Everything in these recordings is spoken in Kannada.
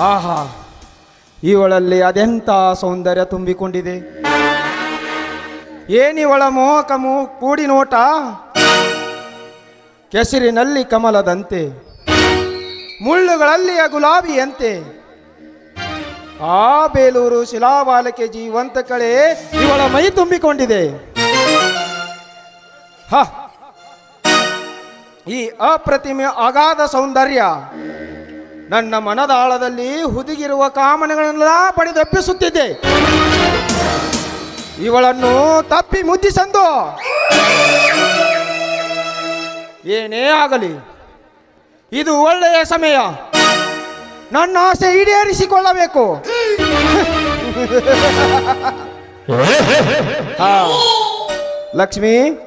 ಆಹಾ, ಇವಳಲ್ಲಿ ಅದೆಂಥ ಸೌಂದರ್ಯ ತುಂಬಿಕೊಂಡಿದೆ? ಏನಿವಳ ಮೋಹಕ ಕೂಡಿ ನೋಟ ಕೆಸರಿನಲ್ಲಿ ಕಮಲದಂತೆ, ಮುಳ್ಳುಗಳಲ್ಲಿಯ ಗುಲಾಬಿಯಂತೆ. ಆ ಬೇಲೂರು ಶಿಲಾಬಾಲಕೆ ಜೀವಂತ ಕಳೆ ಇವಳ ಮೈ ತುಂಬಿಕೊಂಡಿದೆ. ಹ, ಈ ಅಪ್ರತಿಮೆ ಅಗಾಧ ಸೌಂದರ್ಯ. ನನ್ನ ಮನದ ಆಳದಲ್ಲಿ ಹುದುಗಿರುವ ಕಾಮನೆಗಳನ್ನೆಲ್ಲ ಪಡೆದಪ್ಪಿಸುತ್ತಿದ್ದೆ. ಇವಳನ್ನು ತಪ್ಪಿ ಮುದ್ದಿಸಂದು ಏನೇ ಆಗಲಿ ಇದು ಒಳ್ಳೆಯ ಸಮಯ. ನನ್ನ ಆಸೆ ಈಡೇರಿಸಿಕೊಳ್ಳಬೇಕು. ಲಕ್ಷ್ಮೀ ಲಕ್ಷ್ಮಿ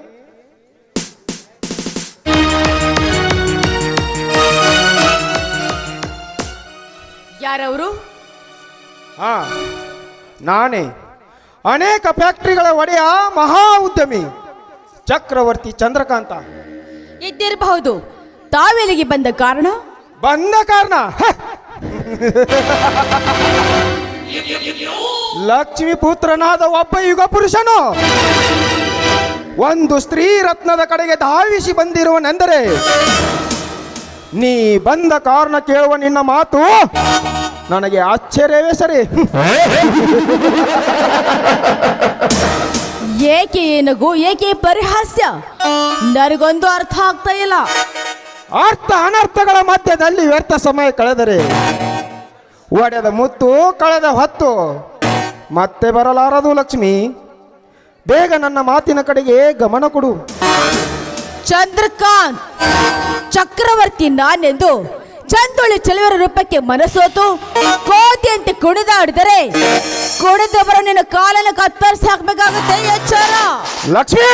ಯಾರವರು? ಹಾ ನಾನೇ. ಅನೇಕ ಫ್ಯಾಕ್ಟರಿಗಳ ಒಡೆಯ ಮಹಾ ಉದ್ಯಮಿ ಚಕ್ರವರ್ತಿ ಚಂದ್ರಕಾಂತ. ಇದ್ದಿರಬಹುದು. ತಾವೆಲ್ಲಿಗೆ ಬಂದ ಕಾರಣ? ಬಂದ ಕಾರಣ ಲಕ್ಷ್ಮಿ ಪುತ್ರನಾದ ಒಬ್ಬ ಯುಗ ಪುರುಷನು. ಒಂದು ಸ್ತ್ರೀ ರತ್ನದ ಕಡೆಗೆ ಧಾವಿಸಿ ಬಂದಿರುವನೆಂದರೆ ನೀ ಬಂದ ಕಾರಣ ಕೇಳುವ ನಿನ್ನ ಮಾತು ನನಗೆ ಆಶ್ಚರ್ಯವೇ ಸರಿ. ಏಕೆ ಏನಗು ಏಕೆ ಪರಿಹಾಸ್ಯ? ನನಗೊಂದು ಅರ್ಥ ಆಗ್ತಾ ಇಲ್ಲ. ಅರ್ಥ ಅನರ್ಥಗಳ ಮಧ್ಯದಲ್ಲಿ ವ್ಯರ್ಥ ಸಮಯ ಕಳೆದರೆ ಒಡೆದ ಮುತ್ತು ಕಳೆದ ಹೊತ್ತು ಮತ್ತೆ ಬರಲಾರದು ಲಕ್ಷ್ಮಿ. ಬೇಗ ನನ್ನ ಮಾತಿನ ಕಡೆಗೆ ಗಮನ ಕೊಡು. ಚಂದ್ರಕಾಂತ್. ಚಕ್ರವರ್ತಿ ನಾನೆಂದು ಚಂದೊಳ್ಳಿ ಚಲುವರ ರೂಪಕ್ಕೆ ಮನಸೋತು ಕೋತಿಯಂತೆ ಕುಣಿದಾಡಿದರೆ ಕುಣಿದವರ ನಿನ್ನ ಕಾಲನ್ನು ಕತ್ತರಿಸಿ ಹಾಕ್ಬೇಕಾಗುತ್ತೆ ಎಚ್ಚರ ಲಕ್ಷ್ಮಿ!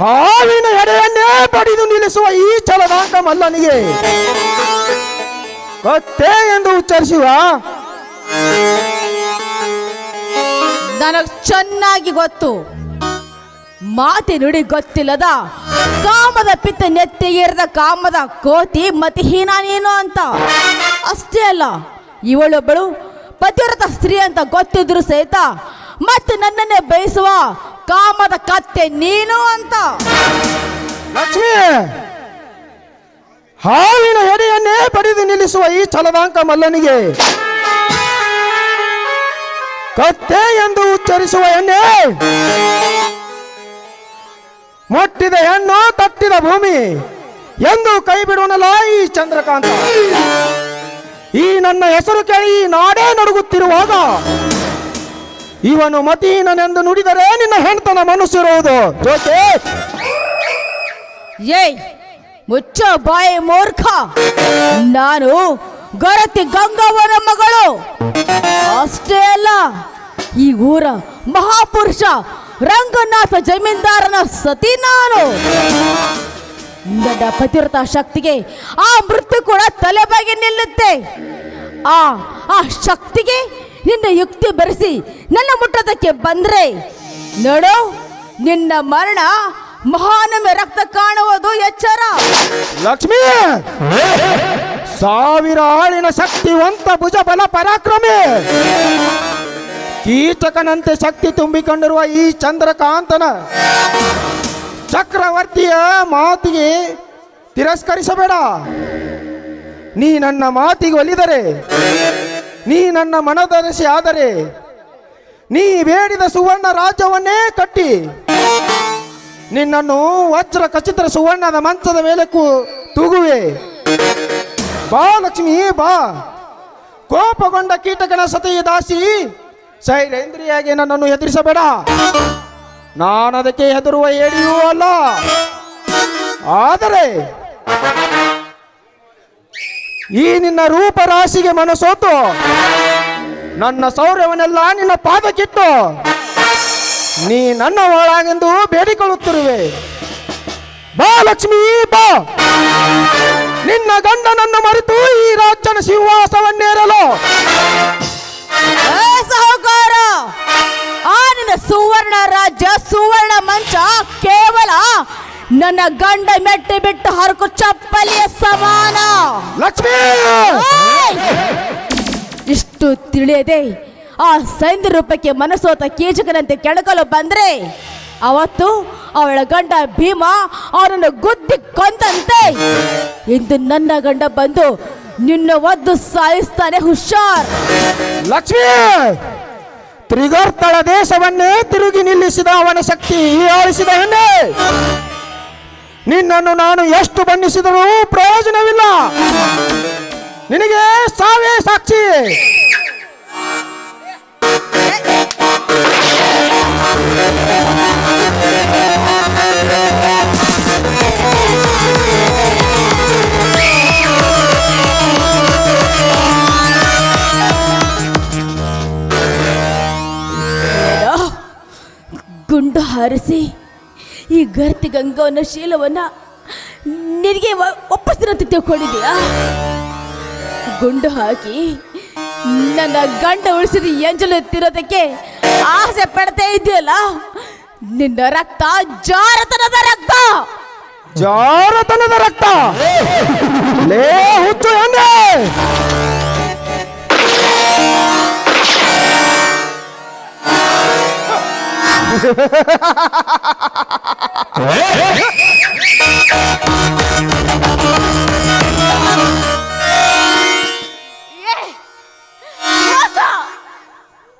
ಹಾವಿನ ಎಡೆಯನ್ನೇ ಪಡೆದು ನಿಲ್ಲಿಸುವ ಈ ಛಲದಾಂಕ ಮಲ್ಲನಿಗೆ ಕತ್ತೆ ಎಂದು ಉಚ್ಚರಿಸುವ ನನಗ್ ಚೆನ್ನಾಗಿ ಗೊತ್ತು. ಮಾತಿ ನುಡಿ ಗೊತ್ತಿಲ್ಲದ ಕಾಮದ ಪಿತ್ತ ನೆತ್ತಿ ಏರಿದ ಕಾಮದ ಕೋತಿ ಮತಿಹೀನ ನೀನು ಅಂತ. ಅಷ್ಟೇ ಅಲ್ಲ ಇವಳೊಬ್ಬಳು ಪತಿವ್ರತ ಸ್ತ್ರೀ ಅಂತ ಗೊತ್ತಿದ್ರು ಸಹಿತ ಮತ್ತೆ ನನ್ನನ್ನೇ ಬಯಸುವ ಕಾಮದ ಕತ್ತೆ ನೀನು ಅಂತ. ಹಾವಿನ ಎಡೆಯನ್ನೇ ಪಡೆದು ನಿಲ್ಲಿಸುವ ಈ ಛಲದಾಂಕ ಮಲ್ಲನಿಗೆ. ಕತ್ತೆ ಎಂದು ಉಚ್ಚರಿಸುವ ಎಣ್ಣೆ. ಮೊಟ್ಟಿದ ಹೆಣ್ಣು ತಟ್ಟಿದ ಭೂಮಿ ಎಂದು ಕೈ ಬಿಡುವನಲ್ಲ ಈ ಚಂದ್ರಕಾಂತ. ಈ ನನ್ನ ಹೆಸರು ಕೇಳಿ ನಾಡೇ ನಡುಗುತ್ತಿರುವಾಗ ಇವನು ಮತೀನನೆಂದು ನುಡಿದರೆ ನಿನ್ನ ಹೆಣ್ತನ ಮನಸ್ಸಿರುವುದು. ಏಯ್, ಮುಚ್ಚ ಬಾಯಿ ಮೂರ್ಖ! ನಾನು ಗರತಿ ಗಂಗವರ ಮಗಳು. ಅಷ್ಟೇ ಅಲ್ಲ, ಈ ಊರ ಮಹಾಪುರುಷ ರಂಗನಾಥ ಜಮೀನ್ದಾರನ ಸತಿ ನಾನು. ದೊಡ್ಡ ಪತಿವ್ರತ ಶಕ್ತಿಗೆ ಆ ಮೃತ್ಯು ಕೂಡ ತಲೆಬಾಗಿ ನಿಲ್ಲುತ್ತೆ. ಆ ಆ ಶಕ್ತಿಗೆ ನಿನ್ನ ಯುಕ್ತಿ ಬೆರೆಸಿ ನನ್ನ ಮುಟ್ಟದಕ್ಕೆ ಬಂದ್ರೆ. ನೋಡು, ನಿನ್ನ ಮರಣ ಮಹಾನಮೆ ರಕ್ತ ಕಾಣುವುದು ಎಚ್ಚರ. ಲಕ್ಷ್ಮಿ! ಸಾವಿರ ಆಳಿನ ಶಕ್ತಿವಂತ ಭುಜ ಬಲ ಪರಾಕ್ರಮಿ! ಕೀಚಕನಂತೆ ಶಕ್ತಿ ತುಂಬಿಕೊಂಡಿರುವ ಈ ಚಂದ್ರಕಾಂತನ ಚಕ್ರವರ್ತಿಯ ಮಾತಿಗೆ ತಿರಸ್ಕರಿಸಬೇಡ. ನೀ ನನ್ನ ಮಾತಿಗೆ ಒಲಿದರೆ, ನೀ ನನ್ನ ಮನದರಸಿ ಆದರೆ, ನೀ ಬೇಡಿದ ಸುವರ್ಣ ರಾಜ್ಯವನ್ನೇ ಕಟ್ಟಿ, ನಿನ್ನನ್ನು ವಜ್ರ ಖಚಿತ ಸುವರ್ಣದ ಮಂಚದ ಮೇಲೆ ತೂಗುವೆ. ಬಾ ಲಕ್ಷ್ಮಿ, ಬಾ. ಕೋಪಗೊಂಡ ಕೀಟಕನ ಸತಿಯ ದಾಸಿ ಸೈರೇಂದ್ರಿಯಾಗಿ ನನ್ನನ್ನು ಹೆದರಿಸಬೇಡ. ನಾನು ಅದಕ್ಕೆ ಹೆದರುವ ಏಡಿಯೂ ಅಲ್ಲ. ಆದರೆ ಈ ನಿನ್ನ ರೂಪರಾಶಿಗೆ ಮನಸೋತು. ನನ್ನ ಸೌರ್ಯವನ್ನೆಲ್ಲ ನಿನ್ನ ಪಾದಕ್ಕಿಟ್ಟು ನೀ ನನ್ನ ಒಳಗೆಂದು ಬೇಡಿಕೊಳ್ಳುತ್ತಿರುವೆ. ಬಾ ಲಕ್ಷ್ಮೀ, ಬಾ. ನಿನ್ನ ಗಂಡನನ್ನು ಮರೆತು ಈ ರಾಜನ ಸಿಂಹಾಸವನ್ನೇರಲು. ನಿನ್ನ ಸುವರ್ಣ ರಾಜ್ಯ ಸುವರ್ಣ ಮಂಚ ಕೇವಲ ನನ್ನ ಗಂಡ ಮೆಟ್ಟಿ ಬಿಟ್ಟು ಹರಕು ಚಪ್ಪಲಿಯ ಸಮಾನ. ಲಕ್ಷ್ಮಿ! ಇಷ್ಟು ತಿಳಿಯದೆ ಆ ಸೈನ್ಯ ರೂಪಕ್ಕೆ ಮನಸೋತ ಕೀಚಕನಂತೆ ಕೆಣಕಲು ಬಂದ್ರೆ ಅವತ್ತು ಅವಳ ಗಂಡ ಭೀಮ ಅವನನ್ನು ಗುದ್ದಿ ಕೊಂದಂತೆ. ಇಂದು ನನ್ನ ಗಂಡ ಬಂದು ನಿನ್ನ ಒದ್ದು ಸಾಯಿಸ್ತಾನೆ ಹುಷಾರ್. ಲಕ್ಷ್ಮಿ! ತ್ರಿಗರ್ತಳ ದೇಶವನ್ನೇ ತಿರುಗಿ ನಿಲ್ಲಿಸಿದ ಅವನ ಶಕ್ತಿ ಆಳಿಸಿದ ಹೆಣ್ಣೆ. ನಿನ್ನನ್ನು ನಾನು ಎಷ್ಟು ಬಣ್ಣಿಸಿದರೂ ಪ್ರಯೋಜನವಿಲ್ಲ. ನಿನಗೆ ಸಾವೇ ಸಾಕ್ಷಿ. ಗುಂಡು ಹಾರಿಸಿ ಈ ಗರ್ತಿ ಗಂಗವನ್ನ ಶೀಲವನ್ನ ನಿನಗೆ ಒಪ್ಪಿಸ್ತಿರಂತ ತಿಳ್ಕೊಂಡಿದ್ಯಾ ಗುಂಡು ಹಾಕಿ ನನ್ನ ಗಂಡ ಉಳಿಸಿದ ಎಂಜಲು ತಿರೋದಕ್ಕೆ ಆಸೆ ಪಡ್ತಾ ಇದೆಯಲ್ಲ? ನಿನ್ನ ರಕ್ತ ಜಾರತನದ ರಕ್ತ! ಜಾರತನದ ರಕ್ತ! ಲೇ ಹುಚ್ಚು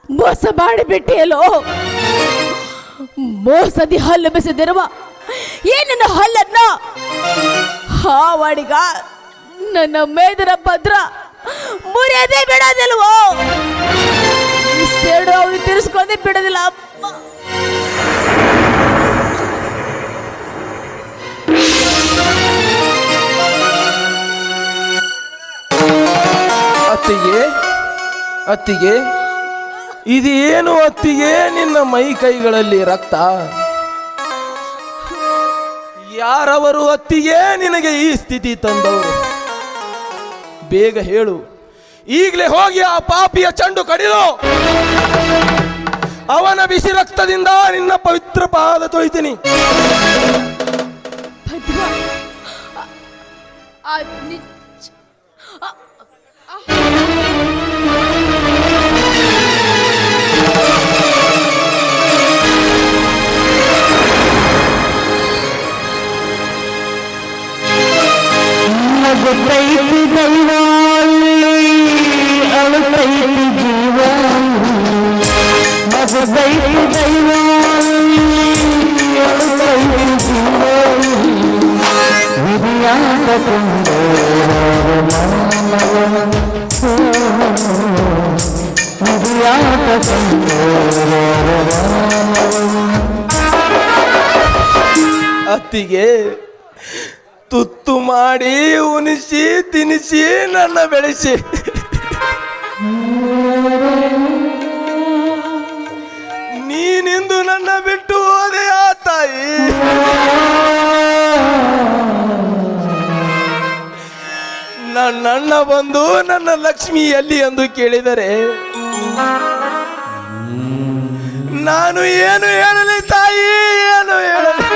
ಮೋಸ ಮಾಡಿಬಿಟ್ಟಿಯಲ್ಲೋ ಮೋಸದಿ ಹಲ್ಲು ಬೆಸೆದಿರುವ ಏನನ್ನ ಹಲ್ಲನ್ನ? ಹಾವಾಡಿಗ ನನ್ನ ಮೇದರ ಭದ್ರ ಮುರಿಯದೇ ಬಿಡೋದಿಲ್ವೋ? ಈ ಅವ್ರು ತಿರ್ಸ್ಕೊಂಡೇ ಬಿಡೋದಿಲ್ಲ. ಅತ್ತಿಗೆ ಅತ್ತಿಗೆ, ಇದೇನು ಅತ್ತಿಗೆ? ನಿನ್ನ ಮೈ ಕೈಗಳಲ್ಲಿ ರಕ್ತ. ಯಾರವರು ಅತ್ತಿಗೆ? ನಿನಗೆ ಈ ಸ್ಥಿತಿ ತಂದವರು ಬೇಗ ಹೇಳು. ಈಗಲೇ ಹೋಗಿ ಆ ಪಾಪಿಯ ಚಂಡು ಕಡಿದು. ಬಿಸಿ ರಕ್ತದಿಂದ ನಿನ್ನ ಪವಿತ್ರ ಪಾದ ತೊಳಿತೀನಿ. ಭದ್ರ ಆ- ಆ ನಿಜ- ಆ- ನಗುತ್ತೈತಿ ದೈವ ವಿಧಿಯಾದ ಅತ್ತಿಗೆ ತುತ್ತು ಮಾಡಿ ಉಣಿಸಿ ತಿನಿಸಿ ನನ್ನ ಬೆಳೆಸಿ. ಬಂದು ನನ್ನ ಲಕ್ಷ್ಮಿ ಎಲ್ಲಿ ಎಂದು ಕೇಳಿದರೆ ನಾನು ಏನು ಹೇಳಲಿ ತಾಯಿ ಏನು ಹೇಳಲಿ?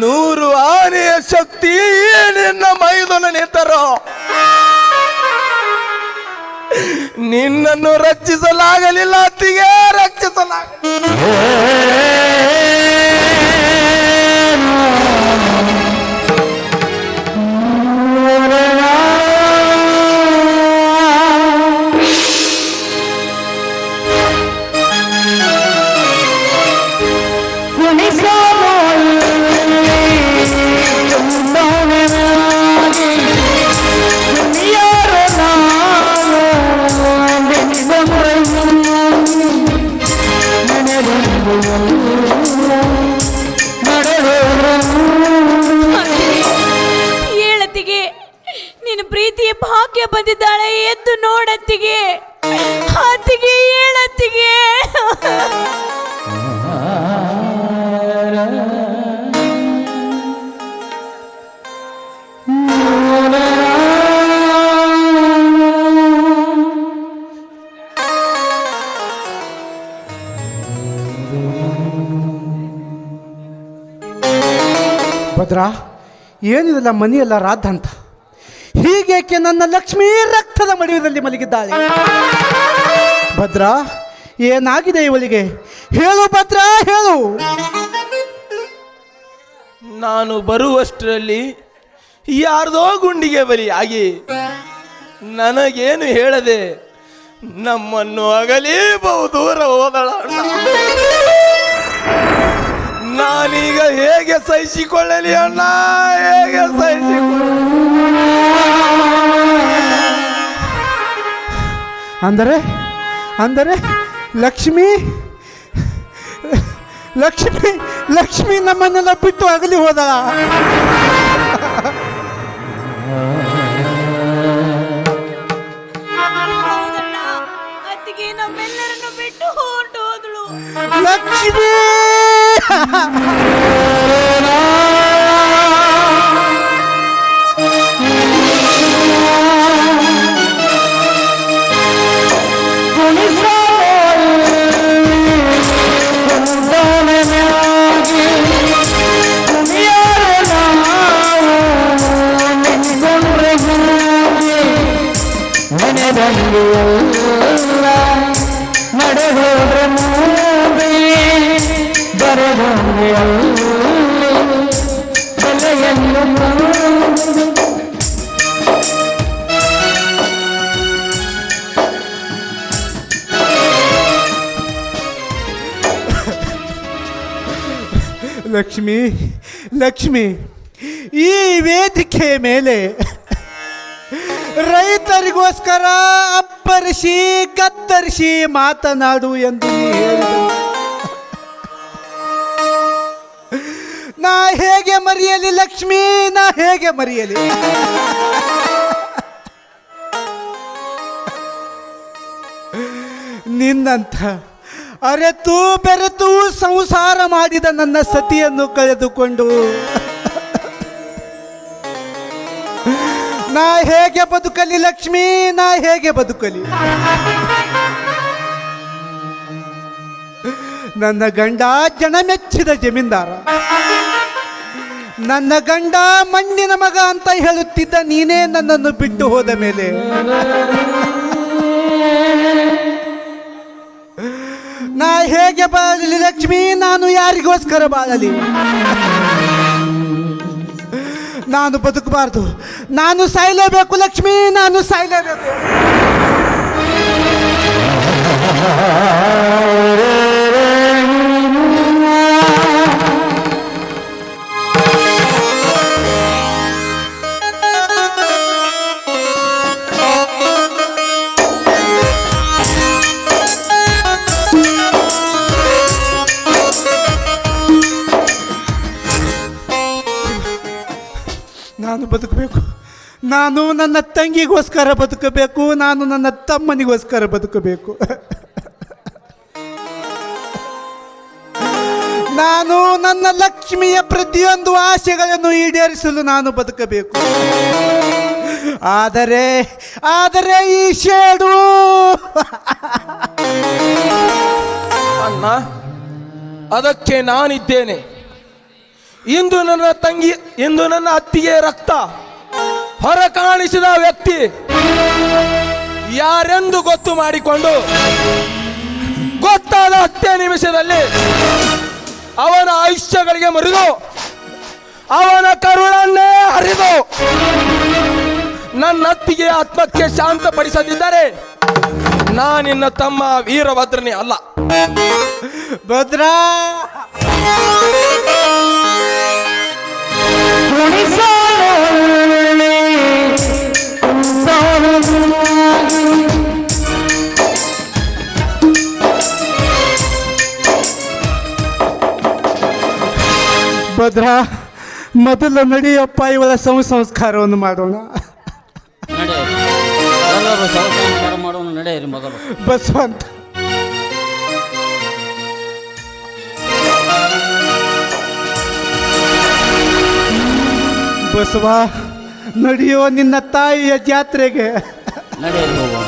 ನೂರು ಆನೆಯ ಶಕ್ತಿ ನಿನ್ನ ಮೈದೊಲನೆ ತರೋ. ನಿನ್ನನ್ನು ರಕ್ಷಿಸಲಾಗಲಿಲ್ಲ, ಅತ್ತಿಗೆ ರಕ್ಷಿಸಲಾಗ ಏನಿದೆಲ್ಲ ರಾಧ ಅಂತ ಹೀಗೇಕೆ ನನ್ನ ಲಕ್ಷ್ಮೀ ರಕ್ತದ ಮಡಿವಿನಲ್ಲಿ ಮಲಗಿದ್ದಾಳೆ? ಭದ್ರಾ, ಏನಾಗಿದೆ ಇವಳಿಗೆ? ಹೇಳು ಭದ್ರಾ, ಹೇಳು. ನಾನು ಬರುವಷ್ಟರಲ್ಲಿ ಯಾರ್ದೋ ಗುಂಡಿಗೆ ಬಲಿಯಾಗಿ ನನಗೇನು ಹೇಳದೆ ನಮ್ಮನ್ನು ಅಗಲೇ ಹೋದಳ. ನಾನೀಗ ಹೇಗೆ ಸಹಿಸಿಕೊಳ್ಳಲಿ ಅಣ್ಣ? ಹೇಗೆ ಅಂದರೆ? ಅಂದರೆ ಲಕ್ಷ್ಮಿ? ಲಕ್ಷ್ಮಿ ಲಕ್ಷ್ಮಿ ನಮ್ಮನ್ನೆಲ್ಲ ಬಿಟ್ಟು ಅಗಲಿ ಹೋದಳ? ನಡೆದೋದ್ರೆ ಮುಂದೆ ಬರದೋದ್ರೆ ಬೆಲೆಯನ್ನು ಮುಂದೆ ಲಕ್ಷ್ಮಿ ಲಕ್ಷ್ಮಿ ಈ ವೇದಿಕೆ ಮೇಲೆ ರೈತರಿಗೋಸ್ಕರ ಅಪ್ಪರಿಸಿ, ಕತ್ತರಿಸಿ ಮಾತನಾಡು ಎಂದು ನೀ ಹೇಗೆ ಮರೆಯಲಿ ಲಕ್ಷ್ಮೀ, ನಾ ಹೇಗೆ ಮರೆಯಲಿ? ನಿನ್ನಂಥ ಅರೆತು ಬೆರೆತು ಸಂಸಾರ ಮಾಡಿದ ನನ್ನ ಸತಿಯನ್ನು ಕಳೆದುಕೊಂಡು ನಾ ಹೇಗೆ ಬದುಕಲಿ ಲಕ್ಷ್ಮಿ? ನಾ ಹೇಗೆ ಬದುಕಲಿ? ನನ್ನ ಗಂಡ ಜನ ಮೆಚ್ಚಿದ ಜಮೀನ್ದಾರ. ನನ್ನ ಗಂಡ ಮಣ್ಣಿನ ಮಗ ಅಂತ ಹೇಳುತ್ತಿದ್ದ ನೀನೇ ನನ್ನನ್ನು ಬಿಟ್ಟು ಹೋದ ಮೇಲೆ. ನಾ ಹೇಗೆ ಬಾಳಲಿ ಲಕ್ಷ್ಮಿ? ನಾನು ಯಾರಿಗೋಸ್ಕರ ಬಾಳಲಿ? ನಾನು ಬದುಕಬಾರ್ದು. ನಾನು ಸಾಯಲೇಬೇಕು ಲಕ್ಷ್ಮಿ ನಾನು ಸಾಯಲೇಬೇಕು. ನಾನು ಬದುಕಬೇಕು. ನಾನು ನನ್ನ ತಂಗಿಗೋಸ್ಕರ ಬದುಕಬೇಕು. ನಾನು ನನ್ನ ತಮ್ಮನಿಗೋಸ್ಕರ ಬದುಕಬೇಕು. ನಾನು ನನ್ನ ಲಕ್ಷ್ಮಿಯ ಪ್ರತಿಯೊಂದು ಆಶೆಗಳನ್ನು ಈಡೇರಿಸಲು ನಾನು ಬದುಕಬೇಕು. ಆದರೆ ಆದರೆ ಈ ಶೇಡು. ಅಣ್ಣ, ಅದಕ್ಕೆ ನಾನಿದ್ದೇನೆ. ಇಂದು ನನ್ನ ತಂಗಿ, ಇಂದು ನನ್ನ ಅತ್ತಿಗೆ ರಕ್ತ ಹೊರ ಕಾಣಿಸಿದ ವ್ಯಕ್ತಿ ಯಾರೆಂದು ಗೊತ್ತು ಮಾಡಿಕೊಂಡು ಗೊತ್ತಾದ ಹತ್ಯೆ ನಿಮಿಷದಲ್ಲಿ ಅವನ ಆಯುಷ್ಯಗಳಿಗೆ ಮರಿದು, ಅವನ ಕರುಳನ್ನೇ ಹರಿದು ನನ್ನ ಅತ್ತಿಗೆ ಆತ್ಮಕ್ಕೆ ಶಾಂತಪಡಿಸದಿದ್ದರೆ ನಾನಿನ್ನ ತಮ್ಮ ವೀರಭದ್ರನೇ ಅಲ್ಲ. ಭದ್ರಾ. ಭದ್ರಾ ಮೊದಲು ನಡೆಯಪ್ಪ ಇವಳ ಸಂಸ್ಕಾರವನ್ನು ಮಾಡೋಣ. ಬಸವಂತ. ಬಸವ ನಡೆಯುವ ನಿನ್ನ ತಾಯಿಯ ಜಾತ್ರೆಗೆ. ಹೋಗುವ.